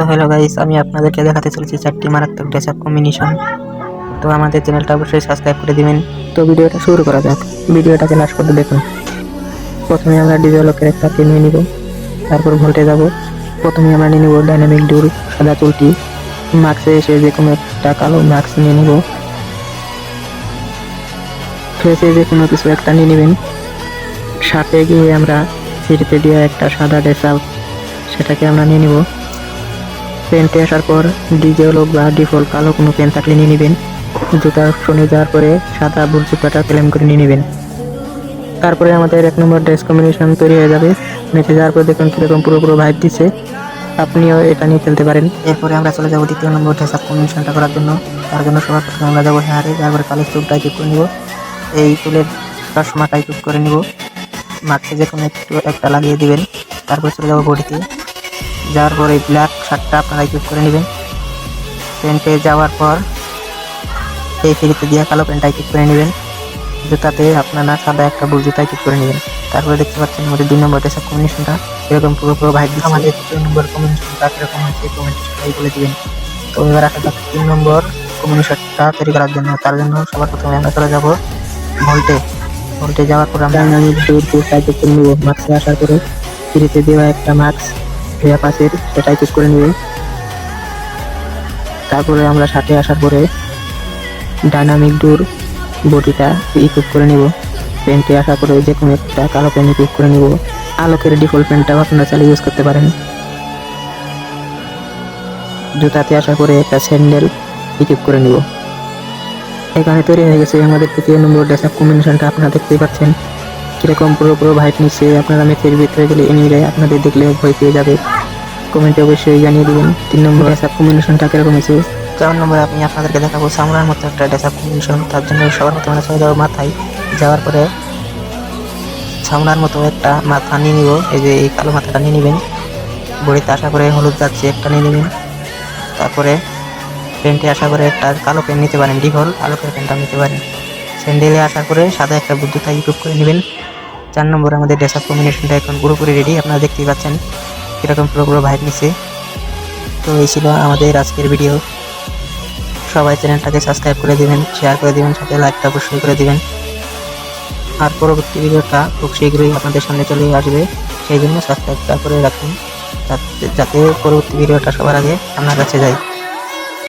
তো hello guys, আমি আপনাদেরকে দেখাতে চলেছি চারটি মারাত্মক ড্রেস আপ কম্বিনেশন তো আমাদের চ্যানেলটা অবশ্যই সাবস্ক্রাইব করে দিবেন। তো ভিডিওটা শুরু করা যাক। ভিডিওটাকে লাস্ট পর্যন্ত দেখুন। প্রথমে আমরা ডিজেলকের একটা নিয়ে নিব। তারপর ভোল্টে যাব। প্রথমে আমরা নিয়ে নেব ডাইনামিক ডুর সাদা চুলটি। মাস্কে এসে যে কোনো একটা কালো মাস্ক নিয়ে নেব। ফেসে যে কোনো কিছু একটা নিয়ে নেবেন। সাথে গিয়ে আমরা সিঁড়িতে দিয়ে একটা সাদা ড্রেস সেটাকে আমরা নিয়ে নিব। পেন্টে আসার পর ডিজে বা ডিফল্ট কালো কোনো পেন থাকলে নিয়ে নেবেন। জুতা অপশনে যাওয়ার পরে সাদা বুট জুতাটা ক্লেম করে নিয়ে নেবেন। তারপরে আমাদের এক নম্বর ড্রেস কম্বিনেশন তৈরি হয়ে যাবে। নিচে যাওয়ার পর দেখুন কীরকম পুরো পুরো ভাইব দিচ্ছে। আপনিও এটা নিয়ে খেলতে পারেন। এরপরে আমরা চলে যাব দ্বিতীয় নম্বর ড্রেস আপ কম্বিনেশনটা করার জন্য। তার জন্য সবার প্রথমে আমরা যাব হেয়ারে তারপরে কালো চুলটা টাইপ করে নিব। এই চুলের চশমা টাইপ করে নিব। মাঝে যে কোনো একটু একটা লাগিয়ে দিবেন। তারপর চলে যাব বডিতে। যাওয়ার পর এই ব্ল্যাক শার্টটা আপনারা ইউজ করে নেবেন। প্যান্টে যাওয়ার পর এই ফিরিতে দিয়ে কালো প্যান্টটা ইউজ করে নেবেন। জুতাতে আপনারা সাদা একটা বুল জুতা ইউজ করে নেবেন। তারপরে দেখতে পাচ্ছেন আমাদের দুই নম্বর ড্রেসের কম্বিনেশনটা এরকম পুরো পুরো ভাই আমাদের তৃতীয় নম্বর কম্বিনেশনটা কীরকম হচ্ছে কমেন্টটাই বলে দিবেন। তো এবার আসা যাক তিন নম্বর কম্বিনেশনটা তৈরি করার জন্য তার জন্য সবার প্রথমে আমরা চলে যাব ভোল্টে ভোল্টে যাওয়ার পর আমরা আমি দূর দূর সাইকেল করে নেব মাস্কে আসার পরে ফ্রিতে দেওয়া একটা মাস্ক দেওয়া পাশের সেটাই চুজ করে নেবে। তারপরে আমরা সাথে আসার পরে ডাইনামিক ডোর বডিটা ইকুইপ করে নিব। পেন্টে আসার পরে যে কোনো একটা কালো পেন ইকুইপ করে নিব। আলোকের ডিফল্ট পেনটাও আপনারা চালিয়ে ইউজ করতে পারেন। জুতাতে আসার পরে একটা স্যান্ডেল ইকুইপ করে নিব। এখানে তৈরি হয়ে গেছে আমাদের তৃতীয় নম্বর ড্রেস আপ কম্বিনেশনটা আপনারা দেখতেই পাচ্ছেন। কীরকম পুরো পুরো ভাইট নিচ্ছে আপনারা ম্যাচের ভিতরে গেলে এনিমিরা আপনাদের দেখলে ভয় পেয়ে যাবে। কমেন্টে অবশ্যই জানিয়ে দেবেন। তিন নম্বর আপ কম্বিনেশনটা কীরকম হয়েছে? চার নম্বরে আমি আপনাদেরকে দেখাবো সামরার মতো একটা ড্রেস আপ কম্বিনেশন তার জন্য সবার মতো চলে যাব মাথায় যাওয়ার পরে সামরার মতো একটা মাথা নিয়ে নিব। এই যে এই কালো মাথাটা নিয়ে নেবেন। বড়িতে আশা করে হলুদ যাচ্ছে একটা নিয়ে নেবেন। তারপরে প্যান্টে আশা করে একটা কালো প্যান্ট নিতে পারেন ডিফল্ট কালো প্যান্টটা নিতে পারেন। স্যান্ডেলে আশা করে সাদা একটা বুদ্ধতা ইউটিউব করে নেবেন। চার নম্বর আমাদের ড্রেস আপ কম্বিনেশনটা এখন পুরোপুরি রেডি আপনারা দেখতেই পাচ্ছেন কীরকম পুরো পুরো ভাইব নিচ্ছে। তো এই ছিল আমাদের আজকের ভিডিও সবাই চ্যানেলটাকে সাবস্ক্রাইব করে দিবেন শেয়ার করে দিবেন, সাথে লাইকটা অবশ্যই করে দিবেন। আর পরবর্তী ভিডিওটা খুব শীঘ্রই আপনাদের সামনে চলে আসবে, সেই জন্য সাবস্ক্রাইবটা করে রাখুন। যাতে পরবর্তী ভিডিওটা সবার আগে আপনার কাছে যায়।